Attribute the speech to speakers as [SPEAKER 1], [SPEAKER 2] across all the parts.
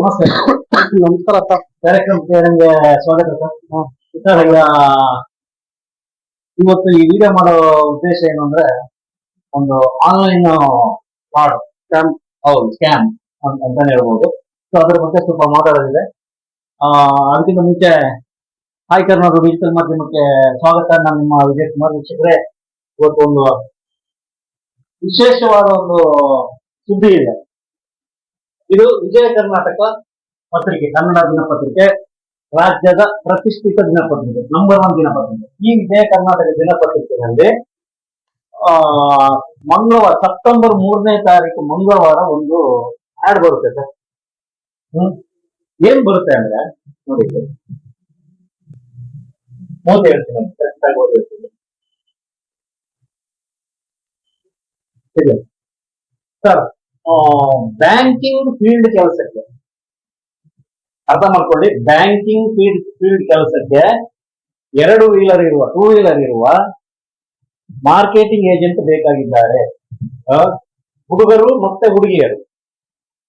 [SPEAKER 1] ನಮಸ್ತೆ.
[SPEAKER 2] ನಮಸ್ಕಾರ ಸರ್
[SPEAKER 1] ಕಾರ್ಯಕ್ರಮಕ್ಕೆ ನನಗೆ ಸ್ವಾಗತ ಸರ್. ಈಗ ಇವತ್ತು ಈ ವಿಡಿಯೋ ಮಾಡೋ ಉದ್ದೇಶ ಏನು ಅಂದ್ರೆ ಒಂದು ಆನ್ಲೈನ್ ಫ್ರಾಡ್ ಸ್ಕ್ಯಾಮ್ ಹೌದು. ಸ್ಕ್ಯಾಮ್ ಅಂತಾನೆ ಹೇಳ್ಬೋದು. ಸೊ ಅದ್ರ ಬಗ್ಗೆ ಸ್ವಲ್ಪ ಮಾತಾಡೋದಿದೆ. ಅದಕ್ಕಿಂತ ಮುಂಚೆ ಹಾಯ್ ಕರ್ನಾಟಕ ಡಿಜಿಟಲ್ ಮಾಧ್ಯಮಕ್ಕೆ ಸ್ವಾಗತ. ನಾನು ನಿಮ್ಮ ವಿಜಯ್ ಕುಮಾರ್ ವೀಕ್ಷಕರೇ. ಇವತ್ತು ಒಂದು ವಿಶೇಷವಾದ ಒಂದು ಸುದ್ದಿ ಇದೆ. ಇದು ವಿಜಯ ಕರ್ನಾಟಕ ಪತ್ರಿಕೆ, ಕನ್ನಡ ದಿನಪತ್ರಿಕೆ, ರಾಜ್ಯದ ಪ್ರತಿಷ್ಠಿತ ದಿನಪತ್ರಿಕೆ ನಂಬರ್ ಒನ್ ದಿನಪತ್ರಿಕೆ ಈ ವಿಜಯ ಕರ್ನಾಟಕ ದಿನಪತ್ರಿಕೆಯಲ್ಲಿ, ಆ, ಮಂಗಳವಾರ, ಸೆಪ್ಟೆಂಬರ್ ಮೂರನೇ ತಾರೀಕು ಮಂಗಳವಾರ ಒಂದು ಆಡ್ ಬರುತ್ತೆ ಸರ್ ಹ್ಮ್ ಏನ್ ಬರುತ್ತೆ ಅಂದ್ರೆ, ನೋಡಿ ಸರ್. ಹೇಳ್ತೀನಿ ಆಗಿ ಓದಿ ಹೇಳ್ತೀನಿ. ಸರ್ ಬ್ಯಾಂಕಿಂಗ್ ಫೀಲ್ಡ್ ಕೆಲಸಕ್ಕೆ. ಅರ್ಥ ಮಾಡ್ಕೊಳ್ಳಿ ಬ್ಯಾಂಕಿಂಗ್ ಫೀಲ್ಡ್ ಫೀಲ್ಡ್ ಕೆಲಸಕ್ಕೆ ಎರಡು ವೀಲರ್ ಇರುವ ಟೂ ವೀಲರ್ ಇರುವ ಮಾರ್ಕೆಟಿಂಗ್ ಏಜೆಂಟ್ ಬೇಕಾಗಿದ್ದಾರೆ. ಹುಡುಗರು ಮತ್ತೆ ಹುಡುಗಿಯರು.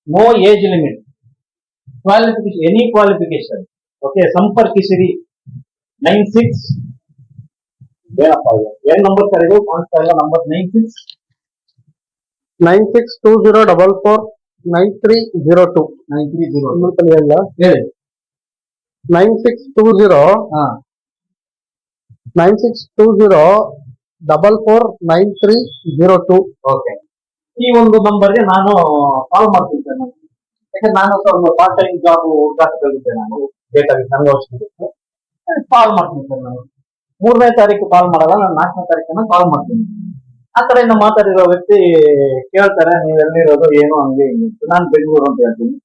[SPEAKER 1] No age limit qualification any qualification okay ಸಂಪರ್ಕಿಸಿರಿ. Nine six ಏನಪ್ಪ ಏನ್ ನಂಬರ್ ಸರ್ ಇದು? ಕಾಣಿಸ್ತಾ ಇಲ್ಲ, number nine six
[SPEAKER 2] nine six two zero double four nine three zero two.
[SPEAKER 1] Nine three zero
[SPEAKER 2] ಹೇಳ
[SPEAKER 1] ಹೇಳಿ.
[SPEAKER 2] Nine six two zero nine six two zero double four nine three zero two.
[SPEAKER 1] Okay. ಈ ಒಂದು ನಂಬರ್ಗೆ ನಾನು ಕಾಲ್ ಮಾಡ್ತೀನಿ sir ನಾನು ಯಾಕಂದ್ರೆ ನಾನು ಸರ್ ಒಂದು ಪಾರ್ಟ್ ಟೈಮ್ ಜಾಬ್ ಹುಡುಕಾಟದಲ್ಲಿದ್ದೆ ನಾನು. ಬೇಕಾಗಿತ್ತು ನನಗೆ ಅವಶ್ಯಕತೆ ಕಾಲ್ ಮಾಡ್ತೀನಿ ಸರ್ ನಾನು. ಮೂರನೇ ತಾರೀಕು ಕಾಲ್ ಮಾಡಲ್ಲ ನಾನು ನಾಲ್ಕನೇ ತಾರೀಕನ್ನ ಕಾಲ್ ಮಾಡ್ತೀನಿ. ಆ ಕಡೆಯಿಂದ ಮಾತಾಡಿರೋ ವ್ಯಕ್ತಿ ಕೇಳ್ತಾರೆ ನೀವು ಎಲ್ಲಿರೋದು ಏನು ಹಂಗೆ ಹಿಂಗೆ ಅಂತ. ನಾನು ಬೆಂಗಳೂರು ಅಂತ ಹೇಳ್ತೀನಿ.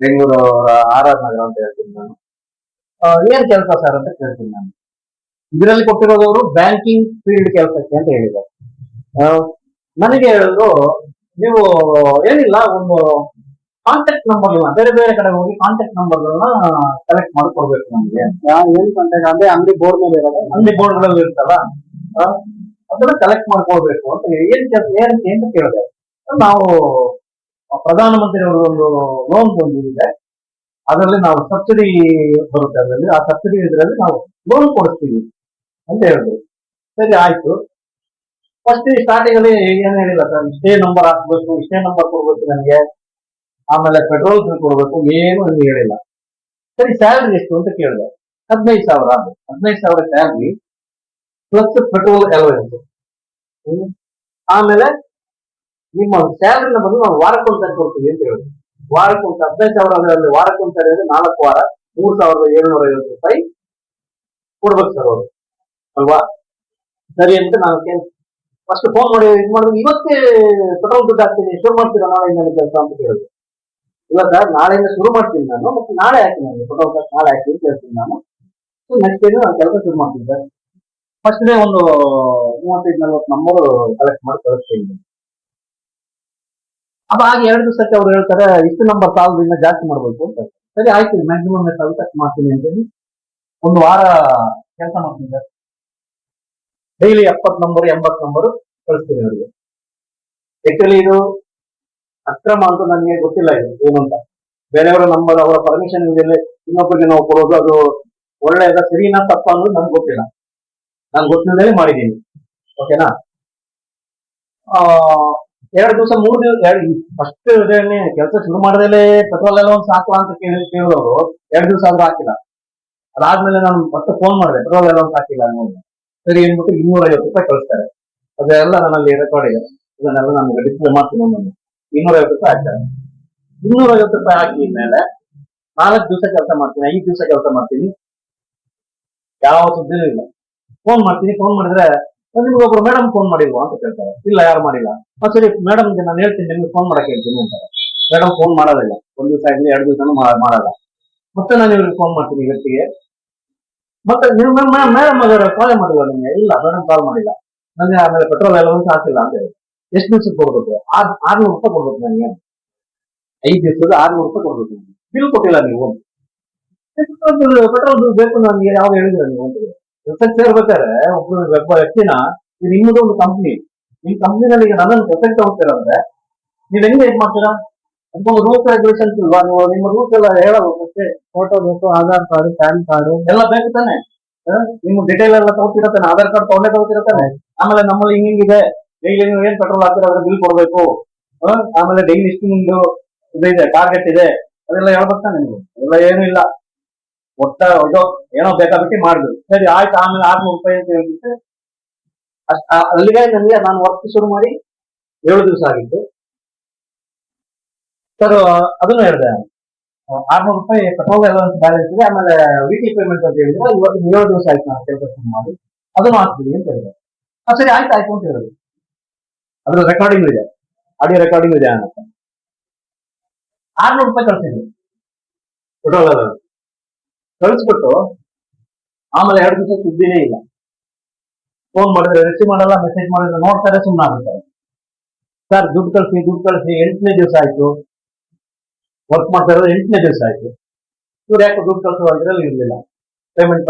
[SPEAKER 1] ಬೆಂಗಳೂರು ಅವರ ಆರಾಧನಗರ ನಗರ ಅಂತ ಹೇಳ್ತೀನಿ ನಾನು. ಏನ್ ಕೆಲಸ ಸರ್ ಅಂತ ಕೇಳ್ತೀನಿ ನಾನು. ಇದರಲ್ಲಿ ಕೊಟ್ಟಿರೋದವರು ಬ್ಯಾಂಕಿಂಗ್ ಫೀಲ್ಡ್ ಕೆಲಸಕ್ಕೆ ಅಂತ ಹೇಳಿದ್ದಾರೆ. ನನಗೆ ಹೇಳಿದ್ರು ನೀವು ಏನಿಲ್ಲ ಒಂದು ಕಾಂಟ್ಯಾಕ್ಟ್ ನಂಬರ್ ಬೇರೆ ಬೇರೆ ಕಡೆ ಹೋಗಿ ಕಾಂಟ್ಯಾಕ್ಟ್ ನಂಬರ್ಗಳನ್ನ ಕಲೆಕ್ಟ್ ಮಾಡ್ಕೊಡ್ಬೇಕು ನಮ್ಗೆ.
[SPEAKER 2] ಏನ್ ಕಾಂಟ್ಯಾಕ್ಟ್ ಅಂದ್ರೆ ಅಂಗಡಿ ಬೋರ್ಡ್ ಮೇಲೆ ಇರೋದು?
[SPEAKER 1] ಅಂಗಡಿ ಬೋರ್ಡ್ಗಳಲ್ಲಿ ಇರ್ತಲ್ಲ. ಅದನ್ನ ಕಲೆಕ್ಟ್ ಮಾಡ್ಕೊಳ್ಬೇಕು ಅಂತ ಹೇಳಿ. ಏನ್ ಕೆಲಸ ಏನಕ್ಕೆ ಅಂತ ಕೇಳಿದೆ ನಾವು ಪ್ರಧಾನಮಂತ್ರಿ ಅವರ ಒಂದು ಲೋನ್ ಬಂದಿದೆ ಅದರಲ್ಲಿ ನಾವು ಸಬ್ಸಿಡಿ ಬರುತ್ತೆ ಅದರಲ್ಲಿ. ಆ ಸಬ್ಸಿಡಿ ಇದರಲ್ಲಿ ನಾವು ಲೋನ್ ಕೊಡಿಸ್ತೀವಿ ಅಂತ ಹೇಳಿದ್ರು. ಸರಿ, ಆಯ್ತು. ಫಸ್ಟ್ ಸ್ಟಾರ್ಟಿಂಗ್ ಅಲ್ಲಿ ಏನ್ ಹೇಳಿಲ್ಲ ಸರ್ ಇಷ್ಟೇ ನಂಬರ್ ಹಾಕ್ಬೇಕು, ಇಷ್ಟೇ ನಂಬರ್ ಕೊಡ್ಬೇಕು ನನಗೆ. ಆಮೇಲೆ ಪೆಟ್ರೋಲ್ ಕೊಡ್ಬೇಕು, ಏನು ಅಂತ ಹೇಳಿಲ್ಲ. ಸರಿ ಸ್ಯಾಲ್ರಿ ಎಷ್ಟು ಅಂತ ಕೇಳಿದೆ. ಹದಿನೈದು ಸಾವಿರ ಅದು ಹದಿನೈದು ಸಾವಿರ ಸ್ಯಾಲ್ರಿ ಪ್ಲಸ್ ಪೆಟ್ರೋಲ್ ಅಲವೆನ್ಸ್ ಆಮೇಲೆ ನಿಮ್ಮ ಸ್ಯಾಲ್ರಿನ ಬಂದು ನಾವು ವಾರಕ್ಕೊಂದ್ಸರಿ ಕೊಡ್ತೀವಿ ಅಂತ ಹೇಳಿದ್ರು ವಾರಕ್ಕೊಂದು ಹದಿನೈದು ಸಾವಿರ ಅದರಲ್ಲಿ ವಾರಕ್ಕೊಂದು ಅಂದ್ರೆ ನಾಲ್ಕು ವಾರ, ಮೂರ್ ಸಾವಿರದ ಏಳ್ನೂರ ಐವತ್ತು ರೂಪಾಯಿ ಕೊಡ್ಬೇಕು ಸರ್ ಅವರು. ಅಲ್ವಾ? ಸರಿ ಅಂತ ನಾನು ಫಸ್ಟ್ ಫೋನ್ ಮಾಡಿ ಇದು ಮಾಡಿದ್ರೆ ಇವತ್ತೇ ಪೆಟ್ರೋಲ್ ದುಡ್ಡು ಹಾಕ್ತೀನಿ, ಶುರು ಮಾಡ್ತೀರಾ ನಾಳೆ ನಾಳೆಯಿಂದ ಕೆಲಸ ಅಂತ ಕೇಳಿದ್ರು. ಇಲ್ಲ ಸರ್ ನಾಳೆಯಿಂದ ಶುರು ಮಾಡ್ತೀನಿ ನಾನು, ಮತ್ತೆ ನಾಳೆ ಹಾಕ್ತೀನಿ ನಾನು ಪೆಟ್ರೋಲ್ ನಾಳೆ ಹಾಕಿ ಅಂತ ಹೇಳ್ತೀನಿ ನಾನು. ಸೊ ನೆಕ್ಸ್ಟ್ ಡೇ ನಾನು ಕೆಲಸ ಶುರು ಮಾಡ್ತೀನಿ ಸರ್ ಫಸ್ಟ್ ಡೇ ಒಂದು ಮೂವತ್ತೈದು, ನಲ್ವತ್ತು ನಂಬರ್ ಕಲೆಕ್ಟ್ ಮಾಡಿ ಕಳಿಸ್ತೀನಿ ಅപ്പൊ ಆಗ ಎರಡು ದಿವಸಕ್ಕೆ ಅವ್ರು ಹೇಳ್ತಾರೆ, ಇಷ್ಟು ನಂಬರ್ ಇನ್ನ ಜಾಸ್ತಿ ಮಾಡ್ಬೇಕು ಅಂತ ಸರಿ, ಆಯ್ತು ಮ್ಯಾಕ್ಸಿಮಮ್ ಎಷ್ಟು ಆಗುತ್ತೆ ಅಷ್ಟು ಮಾಡ್ತೀನಿ ಅಂತೇಳಿ ಒಂದು ವಾರ ಕೆಲಸ ಮಾಡ್ತೀನಿ ಸರ್. ಡೈಲಿ ಎಪ್ಪತ್ತು ನಂಬರ್ ಎಂಬತ್ತು ನಂಬರ್ ಕಳಿಸ್ತೀನಿ ಅವರಿಗೆ. ಆಕ್ಚುಲಿ ಇದು ಅಕ್ರಮ ಅಂತ ನನಗೆ ಗೊತ್ತಿಲ್ಲ ಇದು, ಏನು ಅಂತ. ಬೇರೆಯವರ ನಂಬರ್ ಅವರ ಪರ್ಮಿಷನ್ ಇಲ್ಲದೆ ಇನ್ನೊಬ್ಬರಿಗೆ ನಾವು ಕೊಡೋದು ಅದು ಒಳ್ಳೆಯದ, ಸರಿನಾ, ತಪ್ಪ ಅನ್ನೋದು ನಮ್ಗೆ ಗೊತ್ತಿಲ್ಲ. ನಾನು ಗೊತ್ತಿಲ್ಲದೇ ಮಾಡಿದ್ದೀನಿ. ಓಕೆನಾ ಎರಡು ದಿವಸ, ಮೂರು ದಿವಸ ಫಸ್ಟ್ ಕೆಲಸ ಶುರು ಮಾಡದಲ್ಲೇ ಪೆಟ್ರೋಲ್ ಎಲ್ಲ ಒಂದು ಸಾಕು ಅಂತ ಕೇಳಿ, ಕೇಳಿದವರು, ಎರಡು ದಿವಸ ಆದ್ರೂ ಹಾಕಿಲ್ಲ. ಅದಾದ್ಮೇಲೆ ನಾನು ಮತ್ತೆ ಫೋನ್ ಮಾಡಿದೆ ಪೆಟ್ರೋಲ್ ಎಲ್ಲ ಒಂದು ಹಾಕಿಲ್ಲ ಅನ್ನೋದು. ಸರಿ ಏನ್ಬಿಟ್ಟು ಇನ್ನೂರ ಐವತ್ತು ರೂಪಾಯಿ ಕಳಿಸ್ತಾರೆ. ಅದೆಲ್ಲ ನನ್ನಲ್ಲಿ ರೆಕಾರ್ಡ್ ಇದೆ. ಇದನ್ನೆಲ್ಲ ನಾನು ಡಿಸ್ಪ್ಲೇ ಮಾಡ್ತೀನಿ ನಾನು ಇನ್ನೂರ ಐವತ್ತು ರೂಪಾಯಿ ಹಾಕ್ತಾರೆ ಇನ್ನೂರ ಐವತ್ತು ರೂಪಾಯಿ ಹಾಕಿ ಮೇಲೆ ನಾಲ್ಕು ದಿವಸ ಕೆಲಸ ಮಾಡ್ತೀನಿ, ಐದು ದಿವಸ ಕೆಲಸ ಮಾಡ್ತೀನಿ. ಯಾವ ಸುದ್ದಿನೂ ಇಲ್ಲ. ಫೋನ್ ಮಾಡ್ತೀನಿ ಫೋನ್ ಮಾಡಿದ್ರೆ ನಿಮ್ಗೆ ಒಬ್ರು ಮೇಡಮ್ ಫೋನ್ ಮಾಡಿಲ್ವಾ? ಅಂತ ಕೇಳ್ತಾರೆ. ಇಲ್ಲ, ಯಾರು ಮಾಡಿಲ್ಲ. ಸರಿ ಮೇಡಮ್ಗೆ ನಾನು ಹೇಳ್ತೀನಿ, ನಿಮ್ಗೆ ಫೋನ್ ಮಾಡಕ್ಕೆ ಹೇಳ್ತೀನಿ, ಅಂತಾರೆ. ಮೇಡಮ್ ಫೋನ್ ಮಾಡೋದಿಲ್ಲ. ಒಂದ್ ದಿವಸ ಆಗಲಿ ಎರಡು ದಿವಸನೂ ಮಾಡಲ್ಲ. ಮತ್ತೆ ನಾನು ಇವ್ರಿಗೆ ಫೋನ್ ಮಾಡ್ತೀನಿ ಇವತ್ತಿಗೆ. ಮತ್ತೆ ನೀವು ಮೇಡಮ್ ಅದರ ಕಾಲ್ ಮಾಡಿಲ್ಲ ನಿಮ್ಗೆ? ಇಲ್ಲ ಮೇಡಮ್ ಕಾಲ್ ಮಾಡಿಲ್ಲ. ನನಗೆ ಆಮೇಲೆ ಪೆಟ್ರೋಲ್ ಎಲ್ಲ ಒಂದು ಹಾಕಿಲ್ಲ, ಅಂತ ಹೇಳಿ. ಎಷ್ಟು ದಿವ್ಸಕ್ಕೆ ಕೊಡ್ಬೇಕು? ಆರ್, ಆರ್ನೂರು ರೂಪಾಯಿ ಕೊಡ್ಬೇಕು ನನಗೆ ಐದು ದಿವಸದ ಆರ್ನೂರು ರೂಪಾಯಿ ಕೊಡ್ಬೇಕು ಬಿಲ್ ಕೊಟ್ಟಿಲ್ಲ ನೀವು. ಪೆಟ್ರೋಲ್ ಬಿಲ್ ಬೇಕು ನನಗೆ ಯಾವಾಗ ಹೇಳಿದ್ರೆ ನೀವು ಅಂತ ಕೆಲಸಕ್ಕೆ ಸೇರ್ಬೇಕಾದ್ರೆ ಒಬ್ಬ ಒಬ್ಬ ವ್ಯಕ್ತಿನ ನಿಮ್ಮದು ಒಂದು ಕಂಪ್ನಿ ನಿಮ್ ಕಂಪ್ನಿನಲ್ಲಿ ಈಗ ನನ್ನನ್ನು ಕೆಲಸಕ್ಕೆ ತಗೋತೀರ ಅಂದ್ರೆ, ನೀವ್ ಹೆಂಗ್ ಏನ್ ಮಾಡ್ತೀರಾ? ಒಂದು ರೂಲ್ಸ್ ರೆಗ್ಯುಲೇಷನ್ಸ್ ಇಲ್ವಾ ನೀವು ನಿಮ್ಮ ರೂಲ್ಸ್ ಎಲ್ಲ ಹೇಳಬೇಕು ಅಷ್ಟೇ
[SPEAKER 2] ಫೋಟೋ ಬೇಕು ಆಧಾರ್ ಕಾರ್ಡ್ ಪ್ಯಾನ್ ಕಾರ್ಡ್
[SPEAKER 1] ಎಲ್ಲ ಬೇಕು ತಾನೆ? ನಿಮ್ಮ ಡಿಟೇಲ್ ಎಲ್ಲ ತಗೋತಿರತ್ತಾನೆ ಆಧಾರ್ ಕಾರ್ಡ್ ತಗೊಂಡೇ ತಗೋತಿರತ್ತಾನೆ ಆಮೇಲೆ ನಮ್ಮಲ್ಲಿ ಹಿಂಗಿಂಗಿದೆ ಡೈಲಿ ನೀವು ಏನ್ ಪೆಟ್ರೋಲ್ ಹಾಕ್ತೀರಾ ಅದ್ರ ಬಿಲ್ ಕೊಡ್ಬೇಕು? ಆಮೇಲೆ ಡೈಲಿ ಇಷ್ಟು ನಿಮ್ದು ಇದು ಇದೆ ಟಾರ್ಗೆಟ್ ಇದೆ. ಅದೆಲ್ಲ ಹೇಳ್ಬೇಕು ತಾನೆ ನೀವು. ಎಲ್ಲ ಏನು ಇಲ್ಲ. ಒಟ್ಟ ಇದು ಏನೋ ಬೇಕಾಬಿಟ್ಟು ಮಾಡ್ಬೇಕು. ಸರಿ, ಆಯ್ತು, ಆಮೇಲೆ ಆರ್ನೂರು ರೂಪಾಯಿ ಅಂತ ಹೇಳ್ಬಿಟ್ಟು ಅಷ್ಟ ಅಲ್ಲಿಗೆ ನನಗೆ ನಾನು ವರ್ಕ್ ಶುರು ಮಾಡಿ ಏಳು ದಿವಸ ಆಗಿತ್ತು ಸರ್ ಅದನ್ನು ಹೇಳಿದೆ. ಆರ್ನೂರು ರೂಪಾಯಿ ಪೆಟ್ರೋಲ್ ಎಲ್ಲ ಬ್ಯಾಲೆನ್ಸ್ ಇದೆ, ಆಮೇಲೆ ವೀಕ್ಲಿ ಪೇಮೆಂಟ್ ಅಂತ ಹೇಳಿದ್ರೆ ಇವತ್ತು ಏಳು ದಿವಸ ಆಯ್ತು ನಾನು ಕೆಲಸ ಶುರು ಮಾಡಿ. ಅದನ್ನು ಹಾಕ್ತೀನಿ ಅಂತ ಹೇಳಿದೆ. ಸರಿ, ಆಯ್ತು ಆಯ್ತು ಅಂತ ಹೇಳಿದ್ರು. ಅದ್ರ ರೆಕಾರ್ಡಿಂಗ್ ಇದೆ. ಆಡಿಯೋ ರೆಕಾರ್ಡಿಂಗ್ ಇದೆ ಅಂತ. ಆರ್ನೂರು ರೂಪಾಯಿ ಕಳ್ಸಿದ್ರು. ಪೆಟ್ರೋಲ್ ಎಲ್ಲ ಕಳಿಸ್ಬಿಟ್ಟು ಆಮೇಲೆ ಎರಡು ದಿವಸ ಸುದ್ದಿನೇ ಇಲ್ಲ. ಫೋನ್ ಮಾಡಿದ್ರೆ ರಿಸೀವ್ ಮಾಡಲ್ಲ ಮೆಸೇಜ್ ಮಾಡಿದ್ರೆ ನೋಡ್ತಾರೆ ಸುಮ್ಮನೆ ಆಗ್ತಾರೆ ಸರ್ ದುಡ್ಡು ಕಳಿಸಿ ದುಡ್ಡು ಕಳಿಸಿ, ಎಂಟನೇ ದಿವಸ ಆಯ್ತು. ವರ್ಕ್ ಮಾಡ್ತಾ ಇರೋದು ಎಂಟನೇ ದಿವಸ ಆಯ್ತು. ಇವ್ರು ಯಾಕೆ ದುಡ್ಡು ಕಳಿಸೋ ಇದ್ರಲ್ಲಿ ಇರಲಿಲ್ಲ. ಪೇಮೆಂಟ್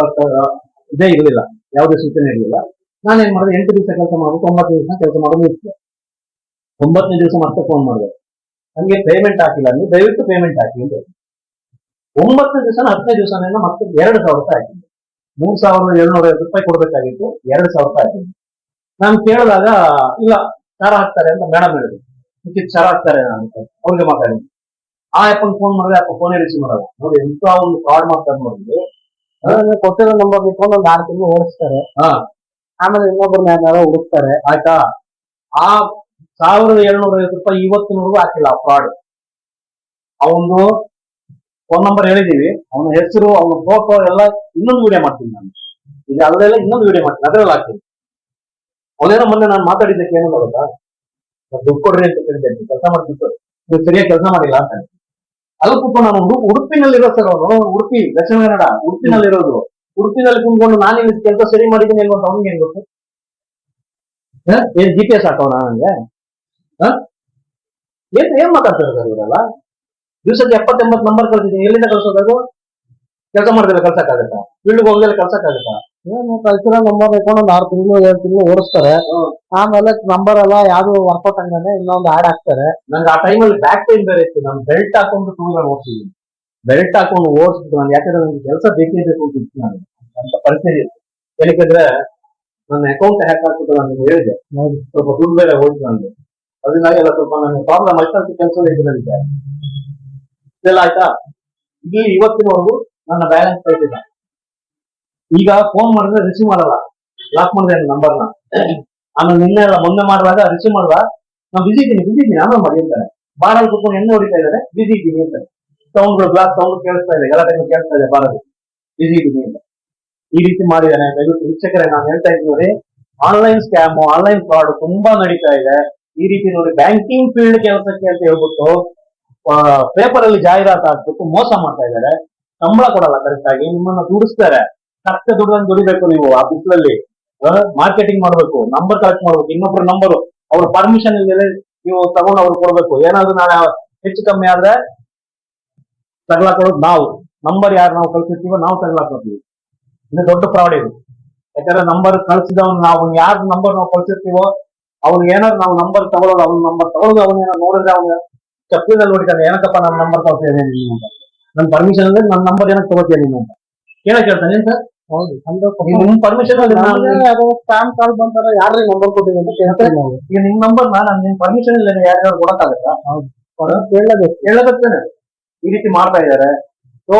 [SPEAKER 1] ಇದೇ ಇರಲಿಲ್ಲ. ಯಾವುದೇ ಸೂಚನೆ ಇರಲಿಲ್ಲ. ನಾನೇನ್ ಮಾಡಿದೆ? ಎಂಟು ದಿವಸ ಕೆಲಸ ಮಾಡಬೇಕು, ಒಂಬತ್ತು ದಿವಸ ಕೆಲಸ ಮಾಡೋದು ಇತ್ತು ಒಂಬತ್ತನೇ ದಿವಸ ಮತ್ತೆ ಫೋನ್ ಮಾಡಿದೆ. ನನಗೆ ಪೇಮೆಂಟ್ ಹಾಕಿಲ್ಲ, ನೀವು ದಯವಿಟ್ಟು ಪೇಮೆಂಟ್ ಹಾಕಿ ಅಂತ. ಹೇಳಿದ್ರು. ಒಂಬತ್ತನೇ ದಿವಸ ಹತ್ತನೇ ದಿವಸನೇನೋ ಮತ್ತೆ ಎರಡು ಸಾವಿರ ರೂಪಾಯಿ ಹಾಕಿದ್ದೆ ಮೂರ್ ಸಾವಿರದ ಏಳ್ನೂರ ಐವತ್ತು ರೂಪಾಯಿ ಕೊಡಬೇಕಾಗಿತ್ತು ಎರಡು ಸಾವಿರ ರೂಪಾಯಿ ಹಾಕಿದ್ದೆ ನಾನು ಕೇಳಿದಾಗ ಇಲ್ಲ ಚಾರ ಹಾಕ್ತಾರೆ ಅಂತ ಮೇಡಮ್ ಹೇಳಿದ್ರು. ಟಿಕೆಟ್ ಚಾರ ಹಾಕ್ತಾರೆ ಅಂತ ಅವ್ರಿಗೆ ಮಾತಾಡಿ ಆ ಅಪ್ಪನ್ ಫೋನ್ ಮಾಡಿದ್ರೆ ಅಪ್ಪ ಫೋನೇ ರಿಸೀವ್ ಮಾಡಲ್ಲ ನೋಡಿ ಎಂತ ಒಂದು ಫ್ರಾಡ್ ಮಾಡ್ತಾರೆ ನೋಡಿ
[SPEAKER 2] ಕೊಟ್ಟಿರೋ ನಂಬರ್ ಇಟ್ಕೊಂಡು ಒಂದು ಆರು ತಿಂಗಳು ಓಡಿಸ್ತಾರೆ. ಆಮೇಲೆ ಇನ್ನೊಬ್ಬರನ್ನ ಯಾರು ಹುಡುಕ್ತಾರೆ.
[SPEAKER 1] ಆಯ್ತಾ? ಆ ಸಾವಿರದ ಏಳ್ನೂರ ಐವತ್ತು ರೂಪಾಯಿ ಇವತ್ತಿನವರೆಗೂ ಹಾಕಿಲ್ಲ ಫ್ರಾಡ್ ಅವನು ಫೋನ್ ನಂಬರ್ ಹೇಳಿದೀವಿ. ಅವನ ಹೆಸರು, ಅವನ ಫೋಟೋ ಎಲ್ಲ ಇನ್ನೊಂದು ವಿಡಿಯೋ ಮಾಡ್ತೀನಿ ನಾನು. ಈಗ ಅದರಲ್ಲ ಇನ್ನೊಂದು ವಿಡಿಯೋ ಮಾಡ್ತೀನಿ. ಅದರಲ್ಲಿ ಹಾಕ್ತೀನಿ. ಅವನೇನೋ ಮೊನ್ನೆ ನಾನು ಮಾತಾಡಿದ್ದಕ್ಕೆ ಏನು ಗೊತ್ತಾ? ದುಡ್ಡು ಕೊಡ್ರಿ ಅಂತ ಕೇಳಿದ್ದೆ. ಕೆಲಸ ಮಾಡ್ತಿತ್ತು ನೀವು ಸರಿಯಾಗಿ ಕೆಲಸ ಮಾಡಿಲ್ಲ ಅಂತ ಅಲ್ಲಿ ಕೂತ್ಕೊಂಡು ನಾನು ಉಡು- ಉಡುಪಿನಲ್ಲಿರೋ ಸರ್ ಅವನು ಉಡುಪಿ, ದಕ್ಷಿಣ ಕನ್ನಡ, ಉಡುಪಿನಲ್ಲಿರೋದು. ಉಡುಪಿನಲ್ಲಿ ಕುಂತ್ಕೊಂಡು ನಾನು ಇಲ್ಲಿ ಕೆಲಸ ಸರಿ ಮಾಡಿದ್ದೀನಿ ಅಂತ ಅವ್ನಿಗೆ ಏನ್ ಗೊತ್ತು? ಏನ್ ಜಿ ಪಿ ಎಸ್ ಹಾಕೋಣ ನನಗೆ? ಏನ್ ಏನ್ ಮಾತಾಡ್ತಾರೆ ಸರ್ ಇವರೆಲ್ಲ? ದಿವಸಕ್ಕೆ ಎಪ್ಪತ್ತೆಂಬತ್ತು ನಂಬರ್ ಕಳಿಸಿದ್ದೀನಿ ಎಲ್ಲಿಂದ ಕಳ್ಸೋದು ಕೆಲಸ ಮಾಡಿದ್ರೆ ಕಳ್ಸಕ್ಕಾಗತ್ತಾ? ಫೀಲ್ಡ್ಗೆ ಹೋಗದೆ ಕಳ್ಸಕ್ಕಾಗತ್ತಾ?
[SPEAKER 2] ಏನು ಕಳ್ಸಿರೋ ನಂಬರ್ ಇಟ್ಕೊಂಡು ಒಂದು ಆರು ತಿಂಗಳು ಏಳು ತಿಂಗಳು ಓಡಿಸ್ತಾರೆ. ಆಮೇಲೆ ನಂಬರ್ ಎಲ್ಲ ಯಾವ್ದು ವರ್ಕೌಟ್ ಹಂಗಾನೆ ಇನ್ನೊಂದು ಆಡ್ ಹಾಕ್ತಾರೆ.
[SPEAKER 1] ನಂಗೆ ಆ ಟೈಮಲ್ಲಿ ಬ್ಯಾಕ್ ಪೇನ್ ಬೇರೆ ಇತ್ತು. ನಾನು ಬೆಲ್ಟ್ ಹಾಕೊಂಡು ಟೂ ವೀಲರ್ ಓಡಿಸಿದ್ದೀನಿ. ಬೆಲ್ಟ್ ಹಾಕೊಂಡು ಓಡಿಸ್ಬಿಟ್ಟು ನಾನು. ಯಾಕಂದ್ರೆ ನನಗೆ ಕೆಲಸ ಬೇಕೇ ಬೇಕು ಅಂತ ಇತ್ತು ನಾನು. ಅಂತ ಪರಿಸ್ಥಿತಿ ಇತ್ತು. ಏನಕ್ಕಂದ್ರೆ ನನ್ನ ಅಕೌಂಟ್ ಹ್ಯಾಕ್ ಹಾಕ್ಬಿಟ್ಟು ನಾನು ನಿಮ್ಗೆ ಹೇಳಿದೆ. ಸ್ವಲ್ಪ ದುಡ್ಡು ಬೇರೆ ಹೋಯ್ತು ನನಗೆ ಅದರಿಂದಾಗಿ ಎಲ್ಲ ಸ್ವಲ್ಪ ನನಗೆ ಪ್ರಾಬ್ಲಮ್ ಆಯ್ತು ಅಂತ ಕೆಲಸ ಇದರಲ್ಲಿದೆ ಇದೆಲ್ಲ ಆಯ್ತಾ? ಇಲ್ಲಿ ಇವತ್ತಿನವರೆಗೂ ನನ್ನ ಬ್ಯಾಲೆನ್ಸ್ ಕಳಿಸಿಲ್ಲ ಈಗ ಫೋನ್ ಮಾಡಿದ್ರೆ ರಿಸೀವ್ ಮಾಡಲ್ಲ. ಲಾಕ್ ಮಾಡಿದೆ ನಂಬರ್ನ ಆಮೇಲೆ ನಿನ್ನೆ ಎಲ್ಲ ಮೊನ್ನೆ ಮಾಡುವಾಗ ರಿಸೀವ್ ಮಾಡುವ. ನಾನು ಬಿಸಿ ಇದ್ದೀನಿ ಬಿಸಿ ಇದ್ದೀನಿ. ಆಮೇಲೆ ಮಾಡಿ ಅಂತಾರೆ ಬಾರಲ್ಲಿ ಕುತ್ಕೊಂಡು ಎಣ್ಣೆ ಹೊಡಿತಾ ಇದ್ದಾರೆ. ಬಿಸಿ ಇದ್ದೀನಿ ಅಂತಾರೆ ಸೌಂಡ್ಗಳು ಗ್ಲಾಸ್ ಸೌಂಡ್ ಕೇಳಿಸ್ತಾ ಇದೆ. ಎಲ್ಲ ಟೈಮ್ ಕೇಳಿಸ್ತಾ ಇದೆ ಬಾರಲ್ಲಿ. ಬಿಸಿ ಇದ್ದೀನಿ ಅಂತ. ಈ ರೀತಿ ಮಾಡಿದ್ದಾನೆ. ದಯವಿಟ್ಟು ವೀಕ್ಷಕರೇ, ನಾನು ಹೇಳ್ತಾ ಇದ್ದೀನಿ ಆನ್ಲೈನ್ ಸ್ಕ್ಯಾಮ್ ಆನ್ಲೈನ್ ಫ್ರಾಡ್ ತುಂಬಾ ನಡೀತಾ ಇದೆ. ಈ ರೀತಿ ನೋಡಿ ಬ್ಯಾಂಕಿಂಗ್ ಫೀಲ್ಡ್ ಕೆಲಸಕ್ಕೆ ಅಂತ ಹೇಳ್ಬಿಟ್ಟು ಪೇಪರ್ ಅಲ್ಲಿ ಜಾಹೀರಾತು ಹಾಕ್ಬಿಟ್ಟು ಮೋಸ ಮಾಡ್ತಾ ಇದ್ದಾರೆ. ಸಂಬಳ ಕೊಡಲ್ಲ ಕರೆಕ್ಟ್ ಆಗಿ. ನಿಮ್ಮನ್ನ ದುಡಿಸ್ತಾರೆ. ಕಷ್ಟ ದುಡ್ಡನ್ನು ದುಡಿಬೇಕು ನೀವು ಆ ಬಿಸಿಲಲ್ಲಿ. ಮಾರ್ಕೆಟಿಂಗ್ ಮಾಡ್ಬೇಕು ನಂಬರ್ ಕಲೆಕ್ಟ್ ಮಾಡ್ಬೇಕು, ಇನ್ನೊಬ್ರ ನಂಬರ್ ಅವ್ರ ಪರ್ಮಿಷನ್ ಇಲ್ಲದೆ ನೀವು ತಗೊಂಡು ಅವ್ರು ಕೊಡ್ಬೇಕು. ಏನಾದ್ರು ನಾಳೆ ಹೆಚ್ಚು ಕಮ್ಮಿ ಆದ್ರೆ ತಗ್ಲಾಕೊಳ್ಳೋದು ನಾವು. ನಂಬರ್ ಯಾರು ನಾವು ಕಳ್ಸಿರ್ತೀವೋ ನಾವು ತಗ್ಲಾಕೊಳ್ತೀವಿ ಇದು ದೊಡ್ಡ ಫ್ರಾಡ್ ಇದು. ಯಾಕಂದ್ರೆ ನಂಬರ್ ಕಳ್ಸಿದವನ್ ನಾವು ಯಾರ ನಂಬರ್ ನಾವು ಕಳ್ಸಿರ್ತೀವೋ, ಅವ್ನಿಗೆ ಏನಾದ್ರು ನಾವು ನಂಬರ್ ತಗೊಳ್ಳೋದು ಅವ್ನ ನಂಬರ್ ತಗೊಳ್ಳೋದು ಅವ್ನ ಏನೋ ನೋಡಿದ್ರೆ ಅವ್ನ ಚಪ್ಪಲಿನಲ್ಲಿ ನೋಡಿದ್ದಾನೆ ಏನಕ್ಕಪ್ಪ ನನ್ನ ನಂಬರ್ ತಗೋತೀನಿ ನೀನು ಅಂತ. ನನ್ನ ಪರ್ಮಿಷನ್ ಅಂದ್ರೆ ನನ್ನ ನಂಬರ್ ಏನಕ್ಕೆ ತಗೋತೀಯ ನೀನು ಅಂತ. ಕೇಳಕ್ ಹೇಳ್ತಾನೆ ಏನ್ ಸರ್?
[SPEAKER 2] ಹೌದು
[SPEAKER 1] ನಿಮ್ ಪರ್ಮಿಷನ್
[SPEAKER 2] ಸ್ಪ್ಯಾಮ್ ಕಾಲ್ ಬಂತಾರೆ ಯಾರ್ರೀ ನಂಬರ್ ಕೊಟ್ಟಿದೆ ಅಂತ
[SPEAKER 1] ಈಗ ನಿಮ್ ನಂಬರ್ ನಾನು ನಿಮ್ ಪರ್ಮಿಷನ್ ಇಲ್ಲ ಯಾರ್ಯಾರು ಕೊಡಕ್ಕಾಗತ್ತಾ?
[SPEAKER 2] ಕೇಳಬೇಕು
[SPEAKER 1] ಹೇಳಕತ್ತೇನೆ ಈ ರೀತಿ ಮಾಡ್ತಾ ಇದ್ದಾರೆ. ಸೊ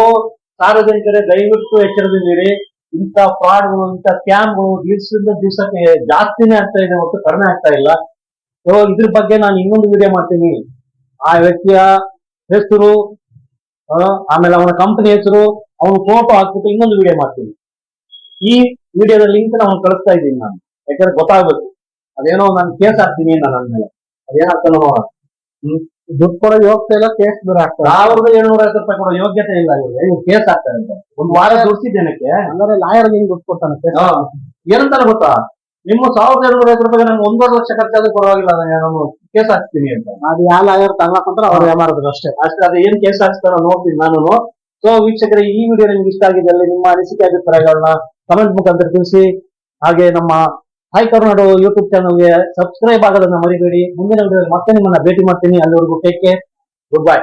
[SPEAKER 1] ಸಾರ್ವಜನಿಕರೇ ದಯವಿಟ್ಟು ಎಚ್ಚರದಿಂದಿರಿ ಇಂಥ ಫ್ರಾಡ್ಗಳು ಇಂಥ ಸ್ಕ್ಯಾಮ್ಗಳು ದಿವಸದಿಂದ ದಿವಸಕ್ಕೆ ಜಾಸ್ತಿನೇ ಆಗ್ತಾ ಇದೆ ಮತ್ತು ಕಡಿಮೆ ಆಗ್ತಾ ಇಲ್ಲ. ಸೊ ಇದ್ರ ಬಗ್ಗೆ ನಾನು ಇನ್ನೊಂದು ವಿಡಿಯೋ ಮಾಡ್ತೀನಿ. ಆ ವ್ಯಕ್ತಿಯ ಹೆಸರು ಆಮೇಲೆ ಅವನ ಕಂಪನಿ ಹೆಸರು ಅವನ ಫೋಟೋ ಹಾಕ್ಬಿಟ್ಟು ಇನ್ನೊಂದು ವಿಡಿಯೋ ಮಾಡ್ತೀನಿ. ಈ ವಿಡಿಯೋದ ಲಿಂಕ್ ನಾನು ಕಳಿಸ್ತಾ ಇದ್ದೀನಿ ನಾನು. ಯಾಕಂದ್ರೆ ಗೊತ್ತಾಗ್ಬೇಕು. ಅದೇನೋ ನಾನು ಕೇಸ್ ಹಾಕ್ತೀನಿ ನಾನು ಅಂದ್ಮೇಲೆ ಮೇಲೆ. ಅದೇನಾಗ್ತಾನೋ ನೋಡ.
[SPEAKER 2] ದುಡ್ಡು ಕೊಡೋ ಯೋಗ್ಯತೆ ಇಲ್ಲ ಕೇಸ್ ಬೇರೆ ಆಗ್ತಾರೆ
[SPEAKER 1] ಸಾವಿರದ ಏಳ್ನೂರ ಐವತ್ತು ರೂಪಾಯಿ ಕೊಡೋ ಯೋಗ್ಯತೆ ಇಲ್ಲ ಇವ್ರಿಗೆ. ಇವ್ರು ಕೇಸ್ ಹಾಕ್ತಾರೆ ಅಂತ. ಒಂದು ವಾರ ದುಡ್ಸಿದ್ದೇನಕ್ಕೆ
[SPEAKER 2] ಅಂದ್ರೆ ಲಾಯರ್ ಹಿಂಗ್ ದುಡ್ಡು ಕೊಡ್ತಾನೆ
[SPEAKER 1] ಏನಂತಾನೆ ಗೊತ್ತಾ? ನಿಮ್ಮ ಸಾವಿರದ ಏಳ್ನೂರ ಐವತ್ತು ರೂಪಾಯಿ ನಂಗೆ ಒಂದೂವರೆ ಲಕ್ಷ ಖರ್ಚಾದ್ರೂ ಪರವಾಗಿಲ್ಲ ಅದನ್ನ ನಾನು ಕೇಸ್ ಹಾಕ್ತೀನಿ ಅಂತ.
[SPEAKER 2] ಅದು ಯಾವ ಲಾಯರ್ ತಗೊಳಕಂದ್ರೆ ಅವ್ರು ಏಮಾರಿದ್ರು ಅಷ್ಟೇ.
[SPEAKER 1] ಅಷ್ಟೇ ಅದು ಏನ್ ಕೇಸ್ ಹಾಕ್ತಾರೋ ನೋಡ್ತೀನಿ ನಾನು ಸೊ ವೀಕ್ಷಕರೇ ಈ ವಿಡಿಯೋ ನಿಮ್ಗೆ ಇಷ್ಟ ಆಗಿದ್ದಲ್ಲಿ ನಿಮ್ಮ ಅನಿಸಿಕೆ ಅಭಿಪ್ರಾಯಗಳನ್ನ ಕಮೆಂಟ್ ಮುಖಾಂತರ ತಿಳಿಸಿ. ಹಾಗೆ ನಮ್ಮ ಹೈ ಕರ್ನಾಡು ಯೂಟ್ಯೂಬ್ ಚಾನಲ್ಗೆ ಸಬ್ಸ್ಕ್ರೈಬ್ ಆಗೋದನ್ನ ಮರಿಬೇಡಿ. ಮುಂದಿನ ವಿಡಿಯೋದಲ್ಲಿ ಮತ್ತೆ ನಿಮ್ಮನ್ನ ಭೇಟಿ ಮಾಡ್ತೀನಿ. ಅಲ್ಲಿವರೆಗೂ ಟೇಕ್ ಕೇರ್ ಗುಡ್ ಬೈ